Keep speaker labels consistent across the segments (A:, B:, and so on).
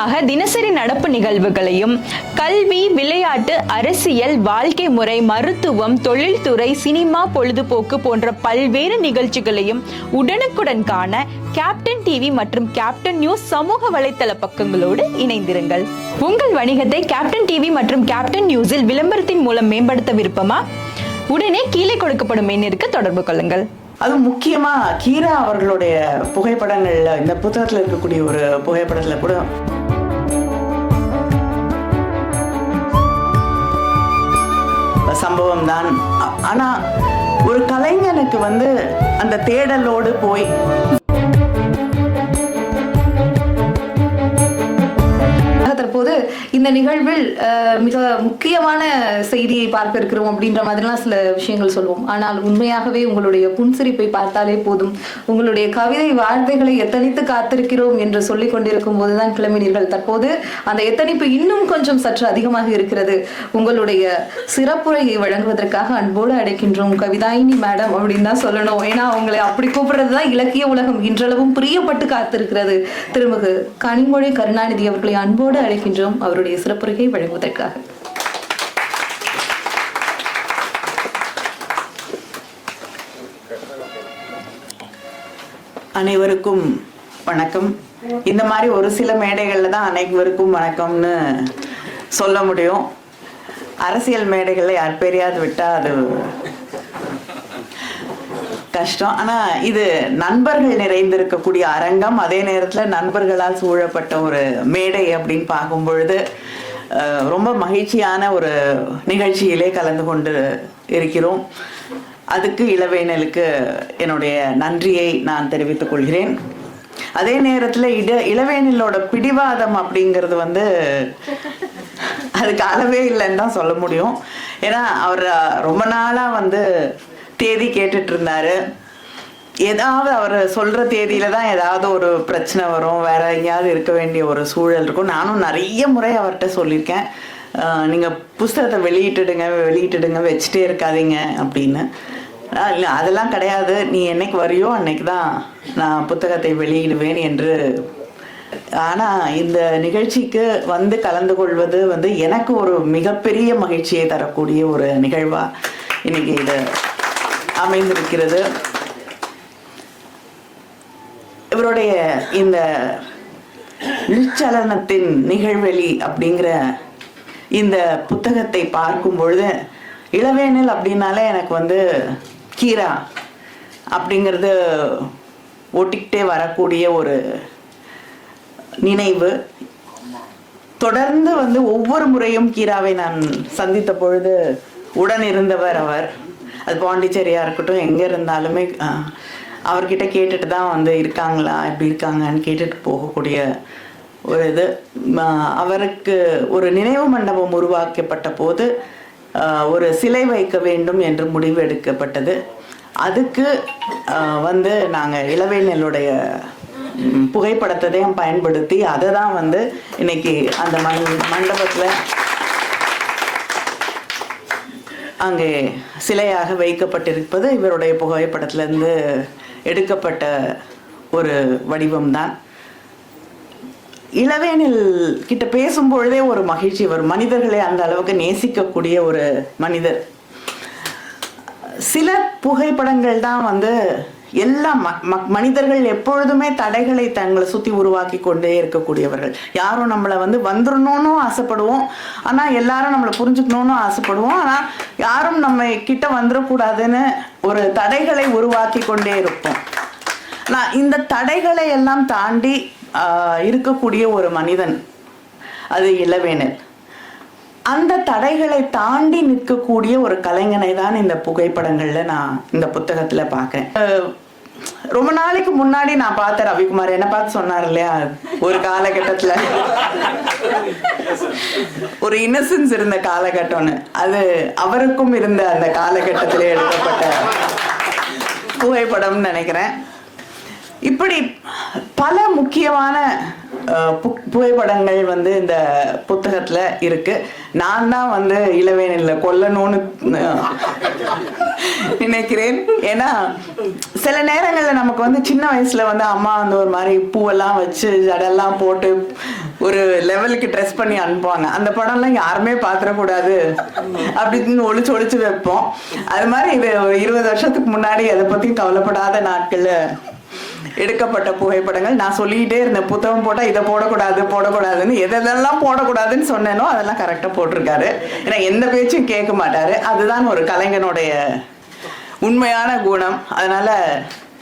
A: குறிப்பாக தினசரி நடப்பு நிகழ்வுகளையும் கல்வி விளையாட்டு அரசியல் வாழ்க்கை முறை மருத்துவம் தொழில்துறை சினிமா பொழுதுபோக்கு போன்ற பல்வேறு நிகழ்ச்சிகளையும் உடனுக்குடன் காண கேப்டன் டிவி மற்றும் கேப்டன் நியூஸ் சமூக வலைத்தள பக்கங்களோடு இணைந்திருங்கள். உங்கள் வணிகத்தை கேப்டன் டிவி மற்றும் கேப்டன் நியூஸில் விளம்பரத்தின் மூலம் மேம்படுத்த விருப்பமா? உடனே கீழே கொடுக்கப்படும் எண்ணிற்கு தொடர்பு கொள்ளுங்கள்.
B: அது முக்கியமா கீரா அவர்களுடைய புகைப்படங்கள்ல இந்த புத்தகத்துல இருக்கக்கூடிய ஒரு புகைப்படத்துல கூட சம்பவம் தான் ஆனா ஒரு கலைஞனுக்கு வந்து அந்த தேடலோடு போய்
C: நிகழ்வில் மிக முக்கியமான செய்தியை பார்க்க இருக்கிறோம் அப்படின்ற மாதிரிலாம் சில விஷயங்கள் சொல்லுவோம் ஆனால் உண்மையாகவே உங்களுடைய புன்சிரிப்பை பார்த்தாலே போதும். உங்களுடைய கவிதை வார்த்தைகளை எத்தனித்து காத்திருக்கிறோம் என்று சொல்லிக் கொண்டிருக்கும் போதுதான் கிளம்பினீர்கள். தற்போது அந்த எத்தனிப்பு இன்னும் கொஞ்சம் சற்று அதிகமாக இருக்கிறது. உங்களுடைய சிறப்புரையை வழங்குவதற்காக அன்போடு அடைக்கின்றோம் கவிதாயினி மேடம் அப்படின்னு தான் சொல்லணும். ஏன்னா அவங்களை அப்படி கூப்பிடுறது தான் இலக்கிய உலகம். இன்றளவும் பிரியப்பட்டு காத்திருக்கிறது. திருமிகு கனிமொழி கருணாநிதி அவர்களை அன்போடு அழைக்கின்றோம். அவருடைய சிறப்புரையை வழங்குவதற்காக.
B: அனைவருக்கும் வணக்கம். இந்த மாதிரி ஒரு சில மேடைகளில் தான் அனைவருக்கும் வணக்கம்னு சொல்ல முடியும். அரசியல் மேடைகளில் யார் பெரியாது விட்டால் அது கஷ்டம். ஆனா இது நண்பர்கள் நிறைந்திருக்கக்கூடிய அரங்கம். அதே நேரத்துல நண்பர்களால் சூழப்பட்ட ஒரு மேடை அப்படின்னு பார்க்கும் பொழுது ரொம்ப மகிழ்ச்சியான ஒரு நிகழ்ச்சியிலே கலந்து கொண்டு இருக்கிறோம். அதுக்கு இளவேனலுக்கு என்னுடைய நன்றியை நான் தெரிவித்துக் கொள்கிறேன். அதே நேரத்துல இட இளவேனிலோட பிடிவாதம் அப்படிங்கிறது வந்து அதுக்கு அளவே இல்லைன்னு தான் சொல்ல முடியும். ஏன்னா அவர் ரொம்ப நாளா வந்து தேதி கேட்டுட்டு இருந்தாரு ஏதாவது அவர் சொல்ற தேதியில தான் ஏதாவது ஒரு பிரச்சனை வரும். வேற எங்கேயாவது இருக்க வேண்டிய ஒரு சூழல் இருக்கும். நானும் நிறைய முறை அவர்கிட்ட சொல்லியிருக்கேன். நீங்கள் நீங்க புஸ்தகத்தை வெளியிட்டுடுங்க வெளியிட்டுடுங்க வச்சுட்டே இருக்காதீங்க அப்படின்னு. இல்லை அதெல்லாம் கிடையாது. நீ என்னைக்கு வரியோ அன்னைக்கு தான் நான் புத்தகத்தை வெளியிடுவேன் என்று. ஆனா இந்த நிகழ்ச்சிக்கு வந்து கலந்து கொள்வது வந்து எனக்கு ஒரு மிகப்பெரிய மகிழ்ச்சியை தரக்கூடிய ஒரு நிகழ்வா இன்னைக்கு இது. அமைந்திருக்கிறது. இவருடைய இந்த நிச்சலனத்தின் நிகழ்வெளி அப்படிங்கிற இந்த புத்தகத்தை பார்க்கும் பொழுது இளவேனில் அப்படின்னாலே எனக்கு வந்து கீரா அப்படிங்கிறது ஒட்டிக்கிட்டே வரக்கூடிய ஒரு நினைவு. தொடர்ந்து வந்து ஒவ்வொரு முறையும் கீராவை நான் சந்தித்த பொழுது உடன் இருந்தவர் அவர். அது பாண்டிச்சேரியாக இருக்கட்டும் எங்கே இருந்தாலுமே அவர்கிட்ட கேட்டுட்டு தான் வந்து இருக்காங்களா எப்படி இருக்காங்கன்னு கேட்டுட்டு போகக்கூடிய ஒரு இது. அவருக்கு ஒரு நினைவு மண்டபம் உருவாக்கப்பட்ட போது ஒரு சிலை வைக்க வேண்டும் என்று முடிவு எடுக்கப்பட்டது. அதுக்கு வந்து நாங்கள் இளவேனிலுடைய புகைப்படத்தையும் பயன்படுத்தி அதை தான் வந்து இன்னைக்கு அந்த மண் மண்டபத்தில் அங்கே சிலையாக வைக்கப்பட்டிருப்பது இவருடைய புகைப்படத்திலிருந்து எடுக்கப்பட்ட ஒரு வடிவம்தான். இளவேனில் கிட்ட பேசும்பொழுதே ஒரு மகிழ்ச்சி வரும். மனிதர்களை அந்த அளவுக்கு நேசிக்கக்கூடிய ஒரு மனிதர். சில புகைப்படங்கள் தான் வந்து எல்லா மனிதர்கள் எப்பொழுதுமே தடைகளை தங்களை சுத்தி உருவாக்கி கொண்டே இருக்கக்கூடியவர்கள். யாரும் நம்மளை வந்து வந்துடணும்னு ஆசைப்படுவோம். ஆனா எல்லாரும் நம்மளை புரிஞ்சுக்கணும்னு ஆசைப்படுவோம். ஆனா யாரும் நம்ம கிட்ட வந்துடக்கூடாதுன்னு ஒரு தடைகளை உருவாக்கி கொண்டே இருப்போம். நான் இந்த தடைகளை எல்லாம் தாண்டி ஆஹ், இருக்கக்கூடிய ஒரு மனிதன் அது இளவேனில். அந்த தடைகளை தாண்டி நிற்கக்கூடிய ஒரு கலைஞனை தான் இந்த புகைப்படங்கள்ல நான் இந்த புத்தகத்துல பார்க்கறேன். ரொம்ப நாளைக்கு முன்னாடி நான் பார்த்தேன் ரவிக்குமார். என்ன பார்த்து சொன்னார் இல்லையா? ஒரு காலகட்டத்துல. ஒரு இன்னசென்ஸ் இருந்த காலகட்டம்னு. அது அவருக்கும் இருந்த அந்த காலகட்டத்திலே எடுக்கப்பட்ட புகைப்படம்னு நினைக்கிறேன். இப்படி பல முக்கியமான புகைப்படங்கள் வந்து இந்த புத்தகத்துல இருக்கு. நான் தான் வந்து இளவேனில் கொல்லணும்னு நினைக்கிறேன். ஏன்னா சில நேரங்கள்ல நமக்கு வந்து சின்ன வயசுல வந்து அம்மா வந்து ஒரு மாதிரி பூவெல்லாம் வச்சு ஜடெல்லாம் போட்டு ஒரு லெவலுக்கு ட்ரெஸ் பண்ணி அனுப்புவாங்க. அந்த படம்லாம் யாருமே பார்த்துடக்கூடாது அப்படின்னு ஒளிச்சு ஒளிச்சு வைப்போம். அது மாதிரி இது இருபது வருஷத்துக்கு முன்னாடி அதை பத்தி கவலைப்படாத நாட்கள் எடுக்கப்பட்ட புகைப்படங்கள். நான் சொல்லிக்கிட்டே இருந்தேன் புத்தகம் போட்டா இதை போடக்கூடாது போடக்கூடாதுன்னு. எதெல்லாம் போடக்கூடாதுன்னு சொன்னேனோ அதெல்லாம் கரெக்டா போட்டிருக்காரு. ஏன்னா எந்த பேச்சும் கேட்க மாட்டாரு. அதுதான் ஒரு கலைஞனுடைய உண்மையான குணம். அதனால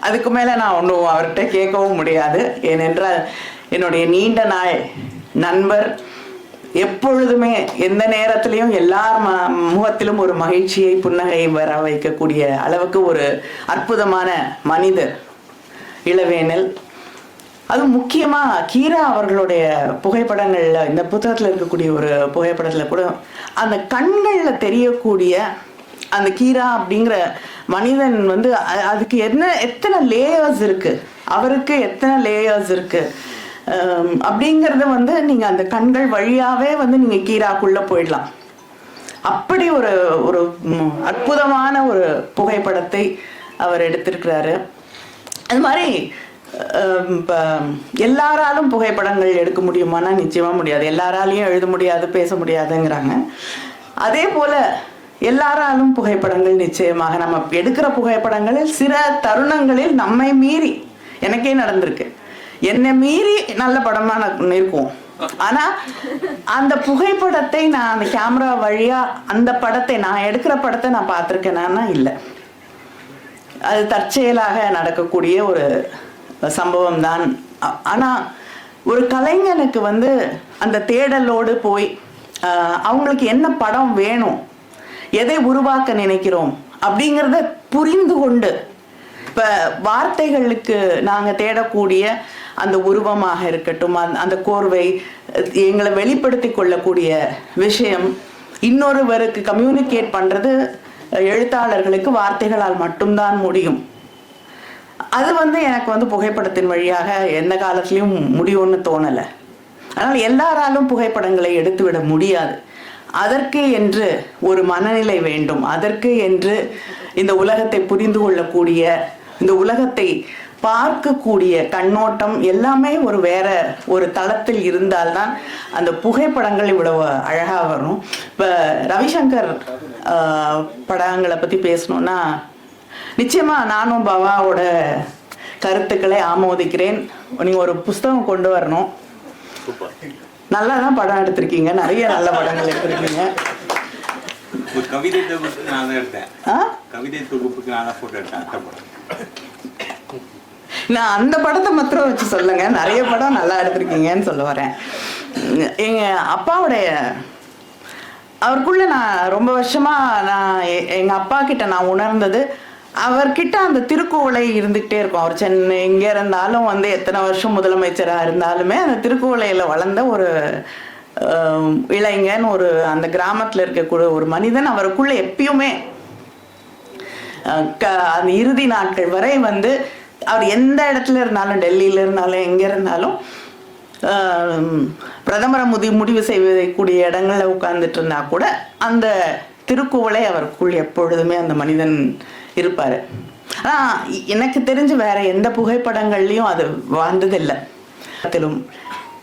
B: அதுக்கு மேல நான் ஒன்றும் அவர்கிட்ட கேட்கவும் முடியாது. ஏனென்றால் என்னுடைய நீண்ட நாள் நண்பர் எப்பொழுதுமே எந்த நேரத்திலையும் எல்லார் ம- முகத்திலும் ஒரு மகிழ்ச்சியை புன்னகை வர வைக்கக்கூடிய அளவுக்கு ஒரு அற்புதமான மனிதர். இளவேனில். அது முக்கியமாக கீரா அவர்களுடைய புகைப்படங்களில் இந்த புத்தகத்தில் இருக்கக்கூடிய ஒரு புகைப்படத்தில் கூட அந்த கண்களில் தெரியக்கூடிய அந்த கீரா அப்படிங்கிற மனிதன் வந்து அதுக்கு என்ன எத்தனை லேயர்ஸ் இருக்குது அவருக்கு எத்தனை லேயர்ஸ் இருக்குது அப்படிங்கிறத வந்து நீங்கள் அந்த கண்கள் வழியாகவே வந்து நீங்கள் கீராக்குள்ளே போயிடலாம். அப்படி ஒரு ஒரு அற்புதமான ஒரு புகைப்படத்தை அவர் எடுத்திருக்கிறாரு. அது மாதிரி இப்போ எல்லாராலும் புகைப்படங்கள் எடுக்க முடியுமானா நிச்சயமா முடியாது. எல்லாராலையும் எழுத முடியாது பேச முடியாதுங்கிறாங்க. அதே போல எல்லாராலும் புகைப்படங்கள் நிச்சயமாக நம்ம எடுக்கிற புகைப்படங்களில் சில தருணங்களில் நம்மை மீறி எனக்கே நடந்திருக்கு. என்னை மீறி நல்ல படமா நான் இருக்கும் ஆனா அந்த புகைப்படத்தை நான் அந்த கேமரா வழியா அந்த படத்தை நான் எடுக்கிற படத்தை நான் பார்த்துருக்கேனா இல்லை. அது தற்செயலாக நடக்கக்கூடிய ஒரு சம்பவம் தான் ஆனா ஒரு கலைஞனுக்கு வந்து அந்த தேடலோடு போய் அவங்களுக்கு என்ன படம் வேணும் எதை உருவாக்க நினைக்கிறோம் அப்படிங்கிறத புரிந்து கொண்டு இப்ப வார்த்தைகளுக்கு நாங்க தேடக்கூடிய அந்த உருவமாக இருக்கட்டும் அந்த- அந்த கோர்வை எங்களை வெளிப்படுத்தி கொள்ளக்கூடிய விஷயம் இன்னொருவருக்கு கம்யூனிகேட் பண்றது எழுத்தாளர்களுக்கு வார்த்தைகளால் மட்டும்தான் முடியும். அது வந்து எனக்கு வந்து புகைப்படத்தின் வழியாக எந்த காலத்திலையும் முடியும்னு தோணலை. அதனால் எல்லாராலும் புகைப்படங்களை எடுத்துவிட முடியாது. அதற்கு என்று ஒரு மனநிலை வேண்டும். அதற்கு என்று இந்த உலகத்தை புரிந்து கொள்ளக்கூடிய இந்த உலகத்தை பார்க்கக்கூடிய கண்ணோட்டம் எல்லாமே ஒரு வேற ஒரு தளத்தில் இருந்தால்தான் அந்த புகைப்படங்கள் இவ்வளவு அழகா வரும். இப்ப ரவிசங்கர் படங்களை பத்தி பேசணும்னா நிச்சயமா நானும் பவாவோட கருத்துக்களை ஆமோதிக்கிறேன். நீங்க ஒரு புஸ்தகம் கொண்டு வரணும். நல்லா தான் படம் எடுத்திருக்கீங்க. நிறைய நல்ல படங்கள் எடுத்திருக்கீங்க.
D: கவிதை தொகுப்புக்கு நான் தான் எடுத்தேன்? கவிதை தொகுப்புக்கு நான் தான் போட்டோ எடுத்தேன்
B: நான் அந்த படத்தை மாத்திரம் வச்சு சொல்லுங்க. நிறைய படம் நல்லா எடுத்திருக்கீங்கன்னு சொல்ல வரேன். எங்க அப்பாவுடைய அவருக்குள்ள நான் ரொம்ப வருஷமா நான் எ- எங்க அப்பா கிட்ட நான் உணர்ந்தது அவர்கிட்ட அந்த திருக்குவளை இருந்துகிட்டே இருக்கும். அவர் சென்னை எங்க இருந்தாலும் வந்து எத்தனை வருஷம் முதலமைச்சரா இருந்தாலுமே அந்த திருக்குவளையில வளர்ந்த ஒரு இளைஞன் ஒரு அந்த கிராமத்துல இருக்கக்கூடிய ஒரு மனிதன் அவருக்குள்ள எப்பயுமே க- அந்த இறுதி நாட்கள் வரை வந்து அவர் எந்த இடத்துல இருந்தாலும் டெல்லியில இருந்தாலும் எங்க இருந்தாலும் பிரதமரை முடி முடிவு செய்வதைக்கூடிய இடங்களில் உட்கார்ந்துட்டு இருந்தா கூட அந்த திருக்குவளை அவருக்குள் எப்பொழுதுமே அந்த மனிதன் இருப்பார். ஆனால் எனக்கு தெரிஞ்சு வேற எந்த புகைப்படங்கள்லையும் அது வாழ்ந்ததில்லை. அதிலும்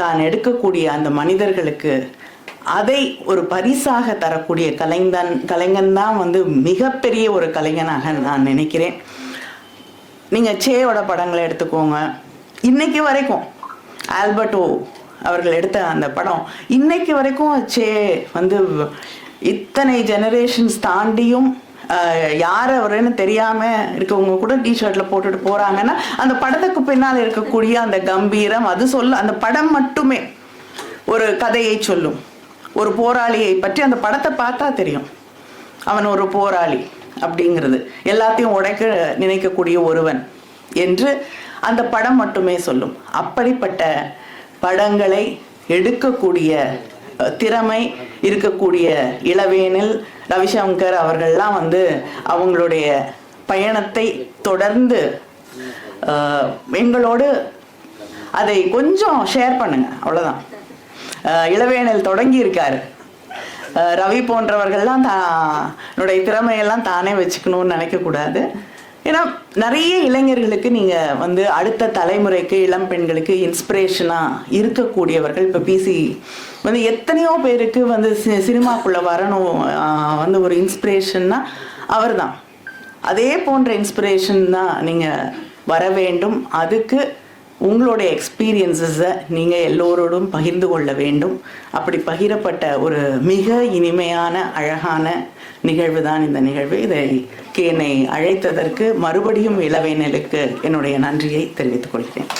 B: தான் எடுக்கக்கூடிய அந்த மனிதர்களுக்கு அதை ஒரு பரிசாக தரக்கூடிய கலைஞன் கலைஞன் தான் வந்து மிகப்பெரிய ஒரு கலைஞனாக நான் நினைக்கிறேன். நீங்கள் சேயோட படங்களை எடுத்துக்கோங்க. இன்னைக்கு வரைக்கும் ஆல்பர்டோ அவர்கள் எடுத்த அந்த படம் இன்னைக்கு வரைக்கும் சே வந்து இத்தனை ஜெனரேஷன்ஸ் தாண்டியும் யார் அவருன்னு தெரியாமல் இருக்கவங்க கூட டிஷர்ட்டில் போட்டுட்டு போகிறாங்கன்னா அந்த படத்துக்கு பின்னால் இருக்கக்கூடிய அந்த கம்பீரம் அது சொல்ல அந்த படம் மட்டுமே ஒரு கதையை சொல்லும். ஒரு போராளியை பற்றி அந்த படத்தை பார்த்தா தெரியும். அவன் ஒரு போராளி. அப்படிங்கிறது. எல்லாத்தையும் உடைக்க நினைக்கக்கூடிய ஒருவன் என்று அந்த படம் மட்டுமே சொல்லும். அப்படிப்பட்ட படங்களை எடுக்கக்கூடிய திறமை இருக்கக்கூடிய இளவேனில் ரவிசங்கர் அவர்கள்லாம் வந்து அவங்களுடைய பயணத்தை தொடர்ந்து எங்களோடு அதை கொஞ்சம் ஷேர் பண்ணுங்க. அவ்வளவுதான். இளவேனில் தொடங்கி இருக்காரு ரவி போன்றவர்கள்லாம் தன்னுடைய திறமையெல்லாம் தானே வச்சுக்கணும்னு நினைக்கக்கூடாது. ஏன்னா நிறைய இளைஞர்களுக்கு நீங்கள் வந்து அடுத்த தலைமுறைக்கு இளம் பெண்களுக்கு இன்ஸ்பிரேஷனாக இருக்கக்கூடியவர்கள். இப்போ பிசி வந்து எத்தனையோ பேருக்கு வந்து சி- சினிமாக்குள்ளே வரணும் வந்து ஒரு இன்ஸ்பிரேஷன்னா அவர் தான் அதே போன்ற இன்ஸ்பிரேஷன் தான் நீங்கள் வர வேண்டும். அதுக்கு உங்களுடைய எக்ஸ்பீரியன்ஸஸை நீங்கள் எல்லோரோடும் பகிர்ந்து கொள்ள வேண்டும். அப்படி பகிரப்பட்ட ஒரு மிக இனிமையான அழகான நிகழ்வு தான் இந்த நிகழ்வு. இதை என்னை அழைத்ததற்கு மறுபடியும் இளவேனலுக்கு என்னுடைய நன்றியை தெரிவித்துக் கொள்கிறேன்.